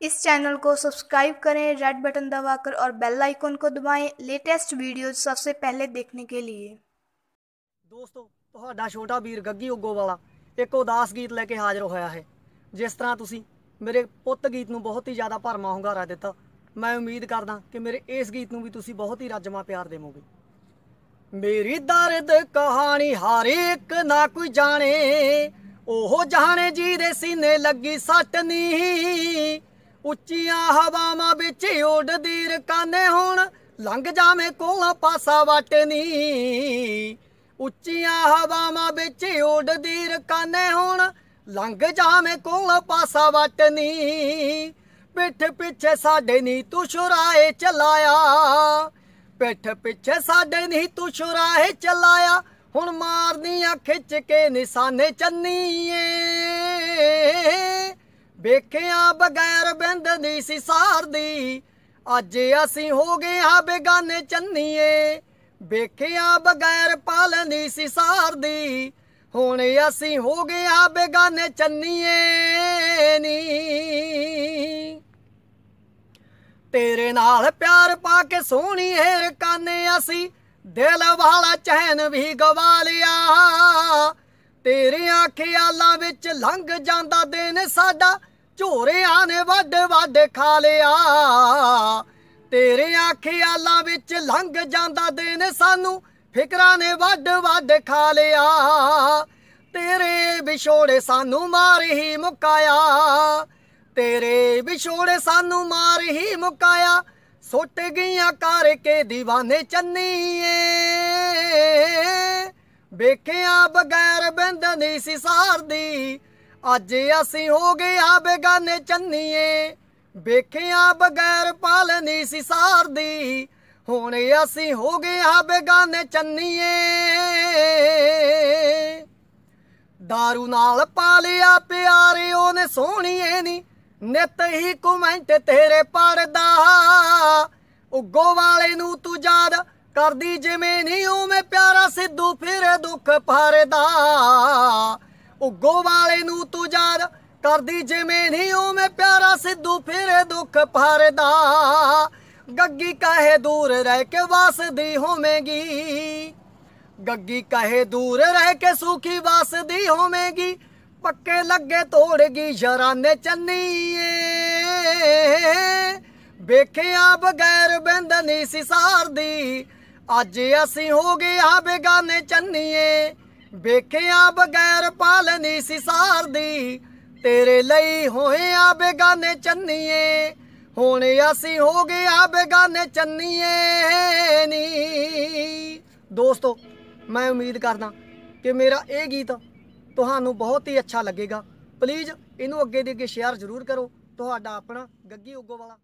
इस चैनल को सब्सक्राइब करें रेड बटन दबाकर और बेल आइकन को दबाएं लेटेस्ट वीडियोज सबसे पहले देखने के लिए ਦੋਸਤੋ ਤੁਹਾਡਾ ਛੋਟਾ ਵੀਰ ਗੱਗੀ ਉੱਗੋ ਵਾਲਾ ਇੱਕ ਉਦਾਸ ਗੀਤ ਲੈ ਕੇ ਹਾਜ਼ਰ ਹੋਇਆ ਹੈ ਜਿਸ ਤਰ੍ਹਾਂ ਤੁਸੀਂ ਮੇਰੇ ਪੁੱਤ ਗੀਤ ਨੂੰ ਬਹੁਤ ਹੀ ਜ਼ਿਆਦਾ ਭਰਮਾ ਹੁੰਗਾਰਾ ਦਿੱਤਾ ਮੈਂ ਉਮੀਦ ਕਰਦਾ ਕਿ ਮੇਰੇ ਇਸ ਗੀਤ ਨੂੰ ਵੀ ਤੁਸੀਂ ਬਹੁਤ ਹੀ ਰੱਜਮਾ ਪਿਆਰ ਦੇਵੋਗੇ ਮੇਰੀ ਦਰਦ ਕਹਾਣੀ ਹਰ ਇੱਕ ਨਾ ਕੋਈ ਜਾਣੇ ਉਹ ਜਾਣੇ ਜੀ ਦੇ ਸੀਨੇ ਲੱਗੀ ਸੱਟ ਨੀ ਉੱਚੀਆਂ ਹਵਾਵਾਂ ਵਿੱਚ ਉੱਡਦੀ ਰਕਾਨੇ ਹੋਣ, ਲੰਘ ਜਾਵੇਂ ਕੋਲੋਂ ਪਾਸਾ ਵਟ ਨੀ। ਉੱਚੀਆਂ ਹਵਾਵਾਂ ਵਿੱਚ ਉੱਡਦੀ ਰਕਾਨੇ ਹੋਣ, ਲੰਘ ਜਾਵੇਂ ਕੋਲੋਂ ਪਾਸਾ ਵਟ ਨੀ। ਪਿੱਠ ਪਿੱਛੇ ਸਾਡੇ ਨੀ ਤੂੰ ਸ਼ੁਰਾਏ ਚਲਾਇਆ। ਪਿੱਠ ਪਿੱਛੇ ਸਾਡੇ ਨੀ ਤੂੰ ਸ਼ੁਰਾਏ ਚਲਾਇਆ। ਹੁਣ ਮਾਰਨੀਆਂ ਖਿੱਚ ਕੇ ਨਿਸ਼ਾਨੇ ਚੰਨੀਏ। ਵੇਖਿਆ ਬਗੈਰ ਬਿੰਦ ਦੀ ਸੀ ਸਾਰਦੀ। ਅੱਜ ਅਸੀਂ ਹੋ ਗਏ ਆ ਬੇਗਾਨੇ ਚੰਨੀਏ। ਵੇਖਿਆ ਬਗੈਰ ਪਾਲਨੀ ਸੀ ਸਾਰਦੀ। ਹੁਣ ਅਸੀਂ ਹੋ ਗਏ ਆ ਬੇਗਾਨੇ ਚੰਨੀਏ ਨੀ। ਤੇਰੇ ਨਾਲ ਪਿਆਰ ਪਾ ਕੇ ਸੋਹਣੀ ਹੇਰ ਕਾਨੇ ਅਸੀਂ। ਦਿਲ ਵਾਲਾ ਚੈਨ ਵੀ ਗਵਾ ਲਿਆ। ਤੇਰੀਆਂ ਖਿਆਲਾਂ ਵਿੱਚ ਲੰਘ ਜਾਂਦਾ ਦਿਨ ਸਾਡਾ। ਝੋਰਿਆਂ ਨੇ ਵੱਡ ਵੱਡ ਖਾ ਲਿਆ। ਤੇਰੇ ਖਿਆਲਾਂ ਵਿੱਚ ਲੰਘ ਜਾਂਦਾ ਦਿਨ ਸਾਨੂੰ, ਫਿਕਰਾਂ ਨੇ ਵੱਡ ਵੱਡ ਖਾ ਲਿਆ। ਤੇਰੇ ਵਿਛੋੜੇ ਸਾਨੂੰ ਮਾਰ ਹੀ ਮੁਕਾਇਆ। ਤੇਰੇ ਵਿਛੋੜੇ ਸਾਨੂੰ ਮਾਰ ਹੀ ਮੁਕਾਇਆ। ਸੁੱਟ ਗਈਆਂ ਕਰਕੇ دیਵਾਨੇ ਚੰਨੀਏ। ਵੇਖਿਆ ਬਗੈਰ ਬਿੰਦ ਨਹੀਂ ਸੀ ਸਾਰਦੀ। ਅੱਜ ਅਸੀਂ ਹੋ ਗਏ ਆ ਬੇਗਾਨੇ ਚੰਨੀਏ। ਵੇਖਿਆ ਬਗੈਰ ਪਾਲ ਨਹੀਂ ਸੀ ਸਾਰਦੀ। ਹੁਣ ਅਸੀਂ ਹੋ ਗਏ ਆ ਬੇਗਾਨੇ ਚੰਨੀਏ। दारू ਨਾਲ ਪਾਲਿਆ ਪਿਆਰੇ, ਉਹਨੇ ਸੋਹਣੀਏ ਨੀ। ਨਿਤ ਹੀ ਕਮੈਂਟ ਤੇਰੇ ਪੜਦਾ ਉਗੋ ਵਾਲੇ ਨੂੰ ਤੂੰ ਯਾਦ ਕਰਦੀ, ਜਿਵੇਂ ਨਹੀਂ ਉਵੇਂ ਪਿਆਰਾ ਸਿੱਧੂ ਫਿਰ ਦੁੱਖ ਭਰਦਾ। ਉੱਗੋ ਵਾਲੇ ਨੂੰ ਤੂੰ ਯਾਦ ਕਰਦੀ ਜਿਵੇਂ ਨਹੀਂ, ਉਵੇਂ ਪਿਆਰਾ ਸਿੱਧੂ ਫਿਰੇ ਦੁੱਖ ਭਰਦਾ। ਗੱਗੀ ਕਹੇ ਦੂਰ ਰਹਿ ਕੇ ਵਸਦੀ ਹੋਵੇਂਗੀ। ਗੱਗੀ ਕਹੇ ਦੂਰ ਰਹਿ ਕੇ ਸੁਖੀ ਵਸਦੀ ਹੋਵੇਂਗੀ। ਪੱਕੇ ਲੱਗੇ ਤੋੜਗੀ ਯਾਰਾਨੇ ਚੰਨੀਏ। ਵੇਖਿਆ ਬਗੈਰ ਬਿੰਦ ਨਹੀਂ ਸੀ ਸਾਰਦੀ। ਅੱਜ ਅਸੀਂ ਹੋ ਗਏ ਆ ਬੇਗਾਨੇ ਚੰਨੀਏ। ਵੇਖਿਆ ਬਗੈਰ ਪਾਲ ਨਹੀਂ ਸੀ ਸਾਰਦੀ। ਤੇਰੇ ਲਈ ਹੋਏ ਆ ਬੇਗਾਨੇ ਚੰਨੀਏ, ਹੁਣ ਅਸੀਂ ਹੋ ਗਏ ਆ ਬੇਗਾਨੇ ਚੰਨੀਏ ਨੀ। ਦੋਸਤੋ, ਮੈਂ ਉਮੀਦ ਕਰਦਾ ਕਿ ਮੇਰਾ ਇਹ ਗੀਤ ਤੁਹਾਨੂੰ ਬਹੁਤ ਹੀ ਅੱਛਾ ਲੱਗੇਗਾ। ਪਲੀਜ਼ ਇਹਨੂੰ ਅੱਗੇ ਦੇ ਅੱਗੇ ਸ਼ੇਅਰ ਜ਼ਰੂਰ ਕਰੋ। ਤੁਹਾਡਾ ਆਪਣਾ ਗੱਗੀ ਉੱਗੋ ਵਾਲਾ।